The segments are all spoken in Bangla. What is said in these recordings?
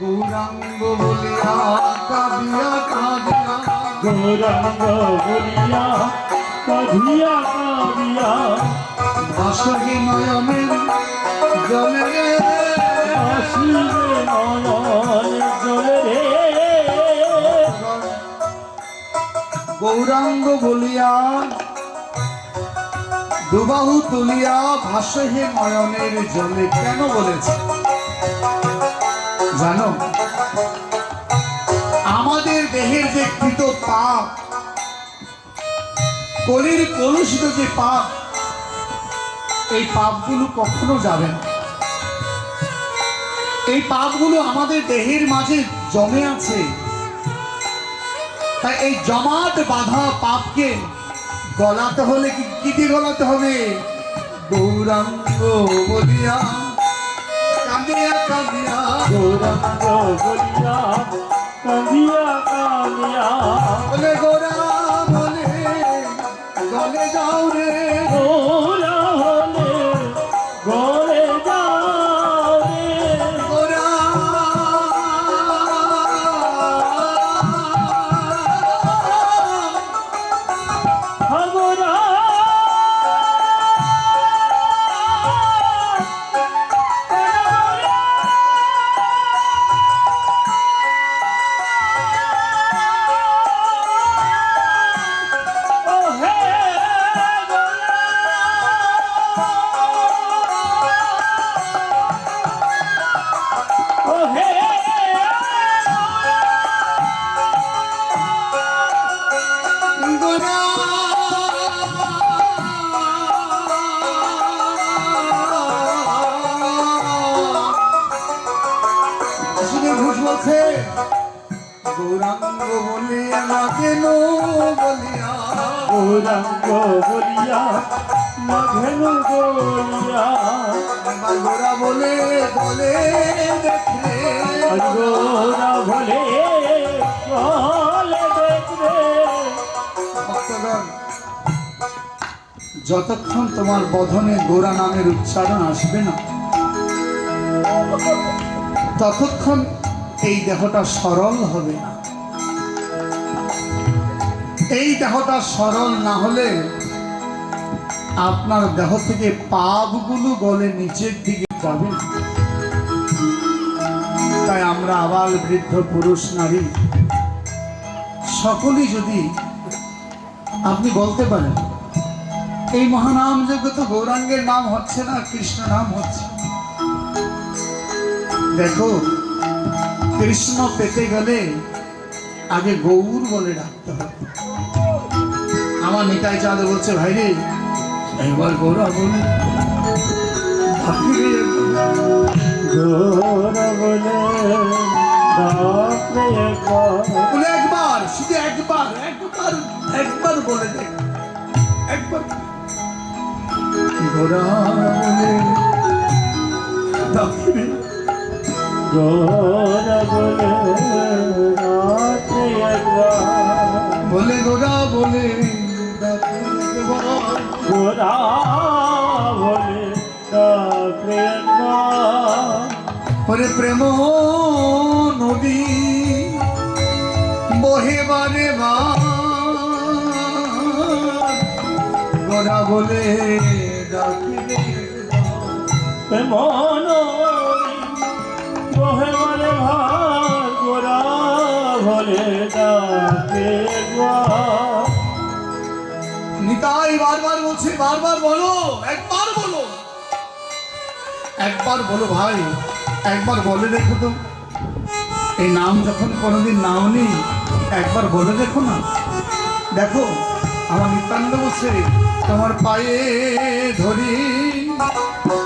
গৌরাঙ্গ বলিয়া কাঁদিয়া কাঁদিয়া। গৌরাঙ্গ বলিয়া কাঁদিয়া কাঁদিয়া। বাসহি নয়নের জলে রে। আসিবে নয়ন জলে রে। গৌরাঙ্গ বলিয়া দুবাহু তুলিয়া ভাসহে নয়নের জলে কেন বলেছে? জানো? আমাদের দেহের যে কৃত পাপ, কলির কলুষিত যে পাপ, এই পাপগুলো কখনো যাবে না। এই পাপগুলো আমাদের দেহের মাঝে জমে আছে। তাই এই জমাট বাঁধা পাপকে গলাতে হলে কি দিয়ে গলাতে হবে? গৌরাঙ্গ বলিয়া কাঁদিয়া গৌরাঙ্গ বলিয়া না কেন বলিয়া গৌরাঙ্গ বলিয়া মাঘেনু বলিয়া। গোরা বলে বলে দেখে গৌরা বলে যতক্ষণ তোমার বধনে গোরা নামের উচ্চারণ আসবে না ততক্ষণ এই দেহটা সরল হবে। না এই দেহটা সরল না হলে আপনার দেহ থেকে পাপগুলো গলে নিচের দিকে যাবে তাই আমরা আবার বৃদ্ধ পুরুষ, নারী, সকলেই যদি আপনি বলতে পারেন, এই মহানাম যজ্ঞ তো গৌরাঙ্গের নাম হচ্ছে না কৃষ্ণ নাম হচ্ছে। দেখো কৃষ্ণ পেতে গেলে আগে গৌর বলে ডাকতে হবে আমার নিতাই চাঁদ বলছে ভাই রে একবার গৌরা বলুন ভাবলি রে, গৌরা বলে একবার। একবার শুধু একবার একবার একবার বলে দেখ একবার। গোরা বলে গোরা বলে। গোরা বলে প্রেম নদী বহে বারে গোরা বলে ডাকিলে মন নিতাই, বারবার বলছে, বারবার বলো, একবার বলো। একবার বলো ভাই, একবার বলে দেখো তো। এই নাম যখন কোনোদিন নাও নেই একবার বলে দেখো না। দেখো, আমার নিত্যান্ত বলছে তোমার পায়ে ধরি।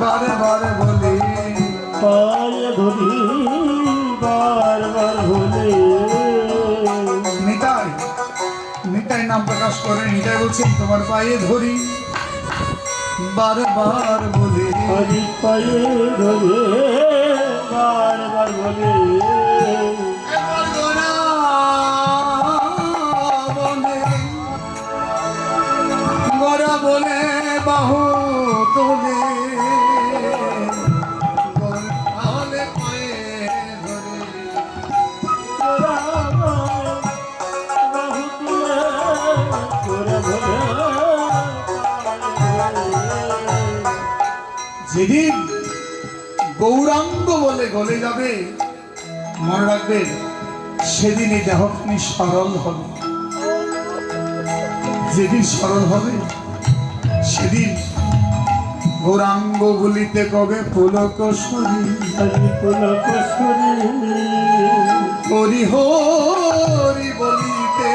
বারে বারে বলি, পায়ে নিতাই করেন এটাই বলছেন তোমার পায়ে ধরি। বারবার বলে পায়ে ধরে বারবার বলে। যেদিন গৌরাঙ্গ বলে গলে যাবে মনে রাখবেন সেদিন এই দেহখানি সরল হবে। যেদিন সরল হবে সেদিন গৌরাঙ্গ বলিতে কবে পুলক হরি পুলক শরীর হরি হরি বলিতে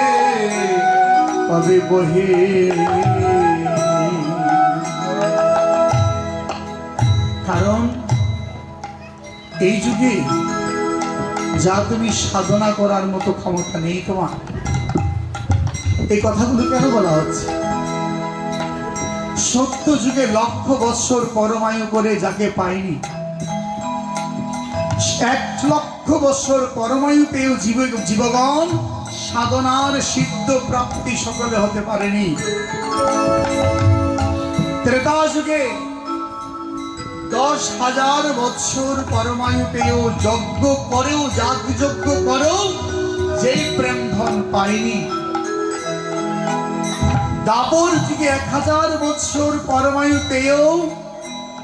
কবে বহে কারণ এই যুগে যা তুমি সাধনা করার মতো ক্ষমতা নেই তোমার, এই কথাগুলো কেন বলা হচ্ছে? সত্য যুগে লক্ষ বৎসর পরমায়ু করে যাকে পাইনি, এক লক্ষ বৎসর পরমায়ু পেয়েও জীব, জীবগণ সাধনার সিদ্ধ প্রাপ্তি সকলে হতে পারেনি। ত্রেতা যুগে দশ হাজার বৎসর পরমায়ু পেয়েও যজ্ঞ করেও, যাগযজ্ঞ করেও যেই প্রেম ধন পায়নি দাপর যুগে এক হাজার বৎসর পরমায়ু পেয়েও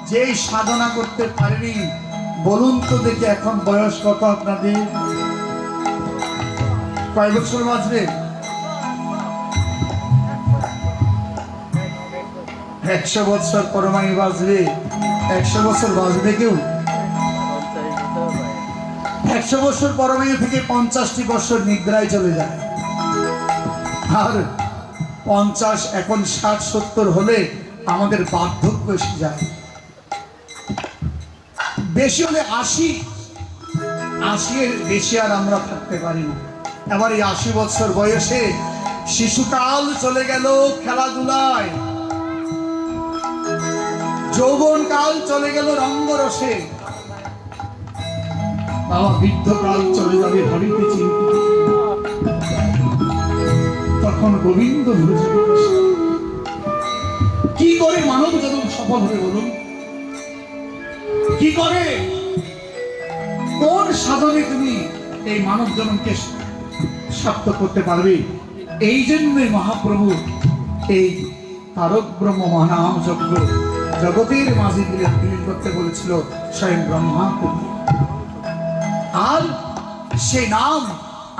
যেই সাধনা করতে পারেনি। বলুন তো দেখে এখন বয়স কত আপনাদের? কয় বছর বাঁচবে একশো বছর পরমায়ু বাঁচবে একশো বছর বাঁচবে কেউ? একশো বছর পরমায়ু থেকে পঞ্চাশটি বছর নিদ্রায় চলে যায়। আর পঞ্চাশ, এখন ষাট, সত্তর হলে আমাদের বার্ধক্য এসে যায়। বেশি হলে আশি। আশি এর বেশি আর আমরা থাকতে পারি না। এবার এই আশি বছর বয়সে শিশুকাল চলে গেল খেলাধুলায়। যৌবন কাল চলে গেল রঙ্গরসে। বাবা চলে যাবে হরিতে চিন্তিত। তখন গোবিন্দ কি করে মানব সফল হবে বলুন? কি করে? কোন সাধনে তুমি এই মানব জনমকে সার্থক করতে পারবে? এই জন্যই মহাপ্রভু এই তারক ব্রহ্ম মহানাম যজ্ঞ জগতের মাঝে দিলে বিলীন করতে বলেছিল স্বয়ং ব্রহ্মা। আর সেই নাম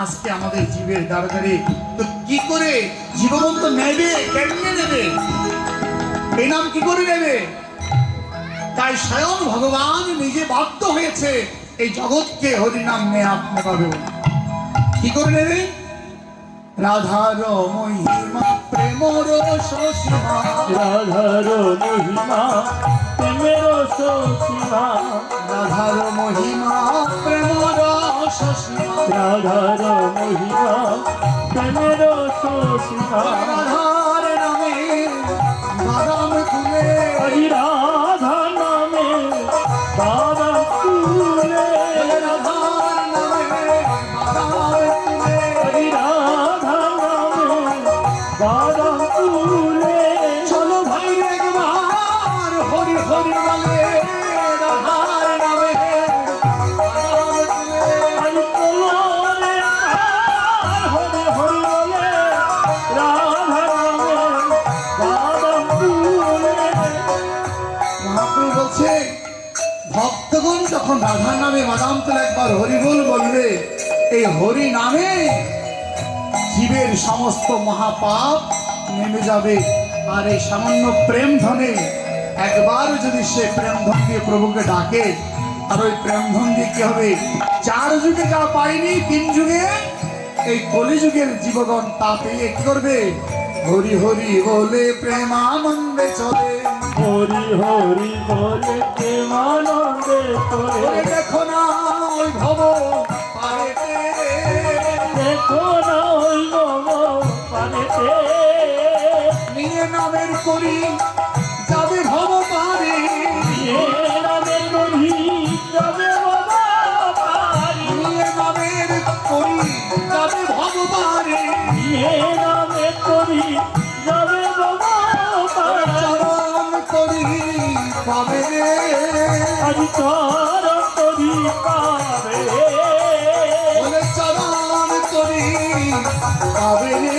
আজকে আমাদের জীবের দ্বারা দ্বারে তো কি করে জীববন্ত নেবে, কেমনে নেবে? এই নাম কি করে নেবে? তাই স্বয়ং ভগবান নিজে বাধ্য হয়েছে এই জগৎকে হরিনাম নেয়া আপনি কি করে নেবে? রাধার মহিমা প্রেমর সসীমা রাধার মহিমা প্রেমের সীমা রাধার মহিমা প্রেমর সসীমা রাধার মহিমা প্রেমের সীমা রাধার নামে বাদাম তুলে হরি চলো ভাই একবার, হরি হরি ভক্তগণ যখন রাধার নামে বাদাম তুলে একবার হরিবোল বলবে, এই হরি নামে জীবের সমস্ত মহাপাপ নেমে যাবে। আর এই সামান্য প্রেম ধনে একবার যদি সে প্রেম ধন দিয়ে প্রভুকে ডাকে আর ওই প্রেম ধন দিয়ে কি হবে? চার যুগে যা পাইনি তিন যুগে এই কলিযুগের জীবগণ তা পেয়ে কি করবে? হরি হরি বলে প্রেমানন্দে চলে। হরি হরি বলে প্রেমানন্দে ওরে দেখো না ওই ভব পারেতে দেখো করি যাবে ভব পারে করি যাবে নামের করি যাবে ভব চরণ করি পাবে। করি পাবে। চরণ করি পাবে।